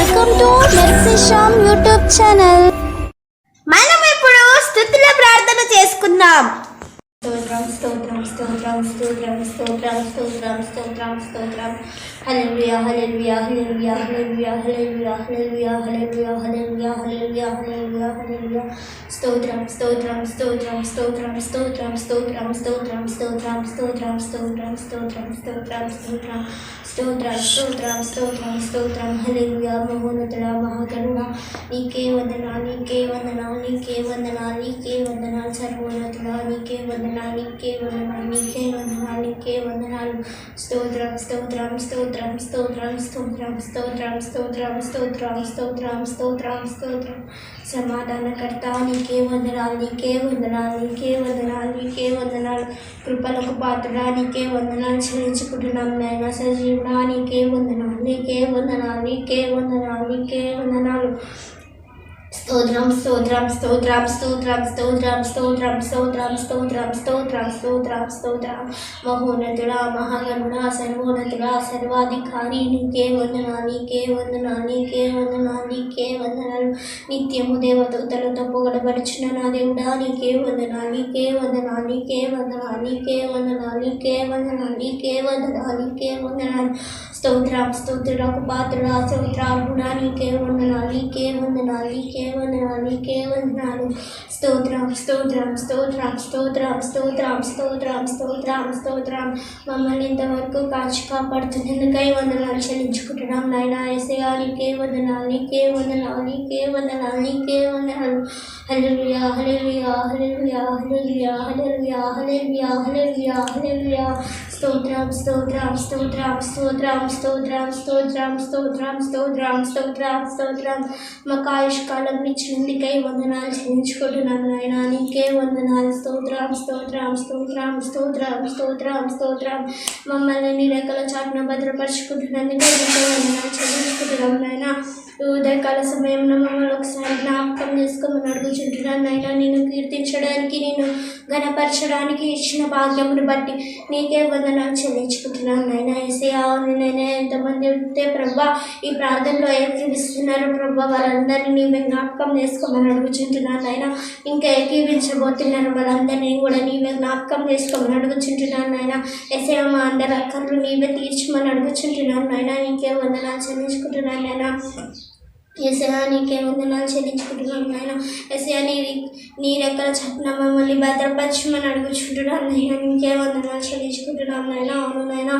Welcome to మెర్సిషామ్ YouTube channel మనం ఇప్పుడు స్థుతుల ప్రార్థన చేసుకుందాం. స్తోత్రం స్తోత్రం స్తోత్రం స్తోత్రం స్తోత్రం స్తోత్రం స్తోత్రం స్తోత్రం హల్లెలూయా హల్లెలూయా హల్లెలూయా హల్లెలూయా హల్లెలూయా హల్లెలూయా హల్లెలూయా హల్లెలూయా హల్లెలూయా హల్లెలూయా హల్లెలూయా స్తోత్రం స్తోత్రం స్తోత్రం స్తోత్రం స్తోత్రం స్తోత్రం స్తోత్రం స్తోత్రం స్తోత్రం స్తోత్రం స్తోత్రం స్తోత్రం స్తోత్రం స్తోత్రం స్తోత్రం స్తోత్రం స్తోత్రం హల్లెలూయా మహోన్నతుడ మహాకరుణ నీకే వందనా నీకే వందనా నీకే వందనాలు నీకే వందనా సర్వోన్నతుడా నీకే వందనా నీకే వందనా నీకే వందనా నీకే వందనాలు స్తోత్రం స్తోత్రం స్తోత్రం స్తోత్రం స్తోత్రం స్తోత్రం స్తోత్రం స్తోత్రం స్తోత్రం స్తోత్రం స్తోత్రం సమాధానకర్త నీకే వందనాలు నీకే వందనాలు నీకే వందనాలు నీకే వందనాలు కృపలకు పాత్రడా నీకే వందనాలు చెల్లించుకుంటున్నాం నాయన సజీవుడా నీకే వందనాలు నీకే వందనాలు నీకే వందనాలు నీకే వందనాలు స్తోత్రం స్తోత్రం స్తోత్రం స్తోత్రం స్తోత్రం స్తోత్రం స్తోత్రం స్తోత్రం స్తోత్రం స్తోత్రం స్తోత్రం మహోన్నతుడా మహాగణుడా సర్వోన్నతుడా సర్వాధికారి నీకే వందనా నీకే వందనా నీకే వందనా నీకే వందనాలు నిత్యము దేవదూతలతో పొగడబడుచున్న నా దేవుడా నీకే వందనా నీకే వందనా నీకే వందనా నీకే వందనా నీకే వందనా నీకే వందనా నీకే వందనాలు స్తోత్రం స్తోత్రులకు పాత్రుడా స్తోత్రాలు నీకే వందనా నీకే వందనా నీకే 我们 స్తోత్రం స్తోత్రం స్తోత్రం స్తోత్రం స్తోత్రం స్తోత్రం స్తోత్రం స్తోత్రం మమ్మల్ని ఇంతవరకు కాచి కాపాడుతున్నందుకై వందనాలు చెల్లించుకుంటున్నాం నాయన ఏసయ్యా నీకే వందనాలు నీకే వందనాలు నీకే వందనాలు నీకే వందనాలు హల్లెలూయా హల్లెలూయా హల్లెలూయా హల్లెలూయా హల్లెలూయా హల్లెలూయా హల్లెలూయా హల్లెలూయా స్తోత్రం స్తోత్రం స్తోత్రం స్తోత్రం స్తోత్రం స్తోత్రం స్తోత్రం స్తోత్రం స్తోత్రం స్తోత్రం మాకు ఆయుష్కాలం ఇచ్చినందుకై వందనాలు చెల్లించుకుంటున్నాను నాయన నీకే వందనాలు. స్తోత్రం స్తోత్రం స్తోత్రం స్తోత్రం స్తోత్రం స్తోత్రం మమ్మల్ని నీ రెక్కల చాటున భద్రపరుచుకుంటున్నందుకే నీకే వందనాలు చెల్లించుకుంటున్నాం నాయన. ఉదయకాల సమయంలో మమ్మల్ని ఒకసారి జ్ఞాపకం చేసుకోమని అడుగుచుంటున్నాను నాయన. నేను కీర్తించడానికి నేను గణపరచడానికి ఇచ్చిన భాగ్యమును బట్టి నీకే వందనాలు చెల్లించుకుంటున్నాను నాయన. ఏసయా నైనా ఎంతమంది ఉంటే ప్రభా ఈ ప్రార్థనలో ఏకీవిస్తున్నారు ప్రభా వాళ్ళందరినీ మేము జ్ఞాపకం చేసుకోమని అడుగుచుంటున్నాను నాయన. ఇంకా ఏకీవించబోతున్నారు వాళ్ళందరినీ కూడా నీవే జ్ఞాపకం చేసుకోమని అడుగుచుంటున్నాను నాయన. ఎసే మా అందరి అక్కర్లు నీవే తీర్చమని అడుగుచుంటున్నాను నాయన. నీకే వందనాలు చెల్లించుకుంటున్నాను నాయన. ఎసయా నీకే వందనాలు చెల్లించుకుంటున్నాను నాయన. ఎసయా నీ నీ రెక్కల చట్న మమ్మల్ని భద్రపరచమని అడుగుచుంటున్నాను నాయన. నీకే వందనాలు చెల్లించుకుంటున్నాను నాయన. అవును నాయన.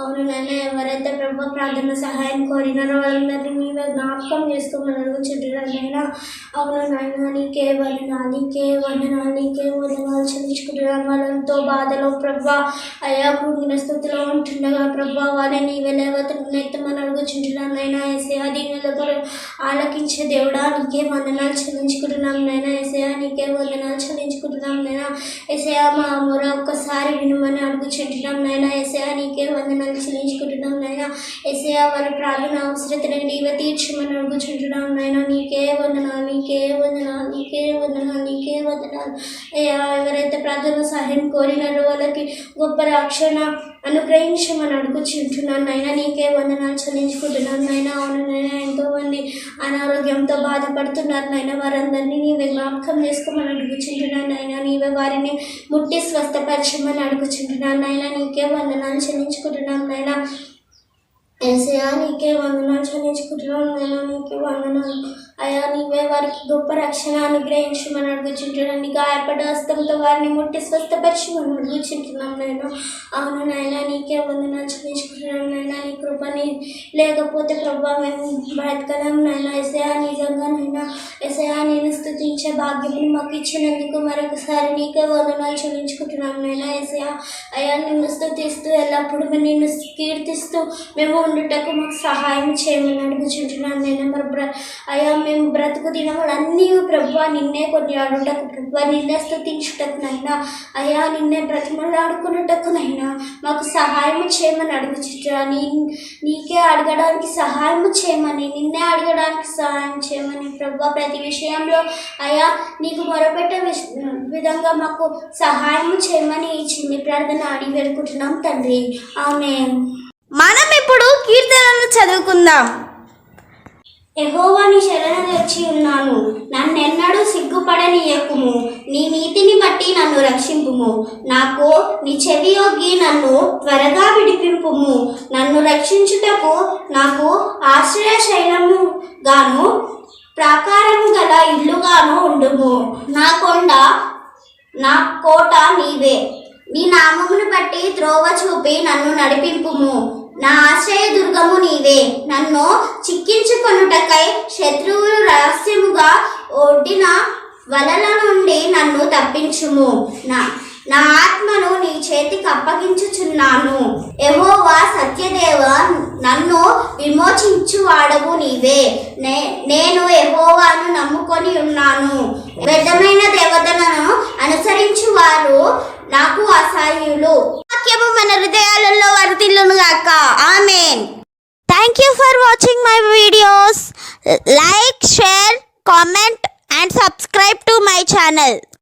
అవును నాయన. ఎవరైతే ప్రభు ప్రార్థన సహాయం కోరినారో వాళ్ళందరినీ మీద జ్ఞాపకం చేసుకోమని అడుగుచుంటున్నాను నాయన. అవును నాయన నీకే వందనాలు నీకే వందనాలు నీకే వందనాలు చెల్లించుకుంటున్నాను వాళ్ళంతో బాధలో ప్రభా అయా కూడిన స్థితిలో ఉంటుండగా ప్రభా వారిని నీవే లేవతెత్తమని అడుగుచుంటున్నాను నాయన. ఎసయా దీనిలో ఆలకించే దేవుడా నీకే వందనాలు చెల్లించుకుంటున్నాం నైనా ఎసయా నీకే వందనాలు చెల్లించుకుంటున్నాం నైనా ఎసయా మా మొర ఒక్కసారి వినుమని అడుగుచుంటున్నాం నైనా ఎసయా నీకే వందనాలు చెల్లించుకుంటున్నాం నైనా ఎసయా వారి ప్రార్థన అవసరతను నీవే తీర్చమని అడుగుచుంటున్నాం నైనా నీకే వందనాలు నీకే వందనాలు నీకే వందనాలు నీకే వందనాలు. అయ్యా ఎవరైతే ప్రార్థన సహాయం కోరినారో వాళ్ళకి గొప్ప రక్షణ అనుగ్రహించమని అడుగుచుంటున్నాను నాయన. నీకే వందనాలు చెల్లించుకుంటున్నాను నైనా అవును నైనా ఎంతోమంది అనారోగ్యంతో బాధపడుతున్నారు నాయన. వారందరినీ నీవే జ్ఞాపకం చేసుకోమని అడుగుచుంటున్నాను నాయన. నీవే వారిని ముట్టి స్వస్థపరచమని అడుగుచుంటున్నాను నాయన. నీకే వందనాలు చెల్లించుకుంటున్నాను నాయన. ఏసయా నీకే వందనాలు చెల్లించుకుంటున్నాను నాయన. నీకే వందనాలు. నీవే వారికి గొప్ప రక్షణ అనుగ్రహించమని అడుగుచుంటున్నాను. నీ గాయపడ హస్తంతో వారిని ముట్టి స్వస్థపరచమని అడుగుచుంటున్నాం నేను. అవును నాయన నీకే వందనాలు చెల్లించుకుంటున్నాను నాయన. నీ కృపని లేకపోతే ప్రభా మేము బ్రతకలేం నాయన. ఎసయా నిజంగా నాయన ఎసయా నేను స్థుతించే భాగ్యం మాకు ఇచ్చినందుకు మరొకసారి నీకే వందనాలు చెల్లించుకుంటున్నాం నాయన. ఎసయా అయ్యా నిన్ను స్థుతిస్తూ ఎల్లప్పుడూ నిన్ను కీర్తిస్తూ మేము ఉండుటకు మాకు సహాయం చేయమని అడుగుచుంటున్నాను నేను మరి అయ్యా మేము బ్రతుకు దినములన్నీ ప్రభు నిన్నే కొనియాడుటకు ప్రభు నిన్నే స్థుతించుటకునైనా నైనా. నిన్నే బ్రతిమలాడుకున్నటకునైనా నైనా. మాకు సహాయం చేయమని అడుగుచుంటున్నా నీ నీకే అడగడానికి సహాయం చేయమని నిన్నే అడగడానికి సహాయం చేయమని ప్రభు ప్రతి విషయంలో అయ్యా నీకు మొరపెట్టే విష- విధంగా మాకు సహాయం చేయమని ఈ చిన్ని ప్రార్థన అడిగి వేడుకుంటున్నాం తండ్రి. ఆమె మనం ఇప్పుడు కీర్తనలు చదువుకుందాం. యెహోవాని శరణు తెచ్చి ఉన్నాను. నన్నెన్నడూ సిగ్గుపడనీయకుము. నీ నీతిని బట్టి నన్ను రక్షింపుము. నాకు నీ యోగి నన్ను త్వరగా విడిపింపుము. నన్ను రక్షించుటకు నాకు ఆశ్రయ శైలము గాను ప్రాకారము గల ఇల్లుగాను ఉండుము. నా కొండ నా కోట నీవే. నీ నామమును బట్టి త్రోవ చూపి నన్ను నడిపింపుము. నా ఆశ్రయదుర్గము నీవే. నన్ను చిక్కించుకొనుటకై శత్రువులు రహస్యముగా ఒడ్డిన వలల నుండి నన్ను తప్పించుము. నా నా ఆత్మను నీ చేతికి అప్పగించుచున్నాను. ఎవోవా సత్యదేవ నన్ను విమోచించువాడవు నీవే. నే నేను యెహోవాను నమ్ముకొని ఉన్నాను. వ్యర్థమైన దేవతలను అనుసరించు వారు నాకు అసహ్యులు వాక్యము మన హృదయాలలో వర్తిల్లును గాక amen. Thank you for watching my videos like share comment and subscribe to my channel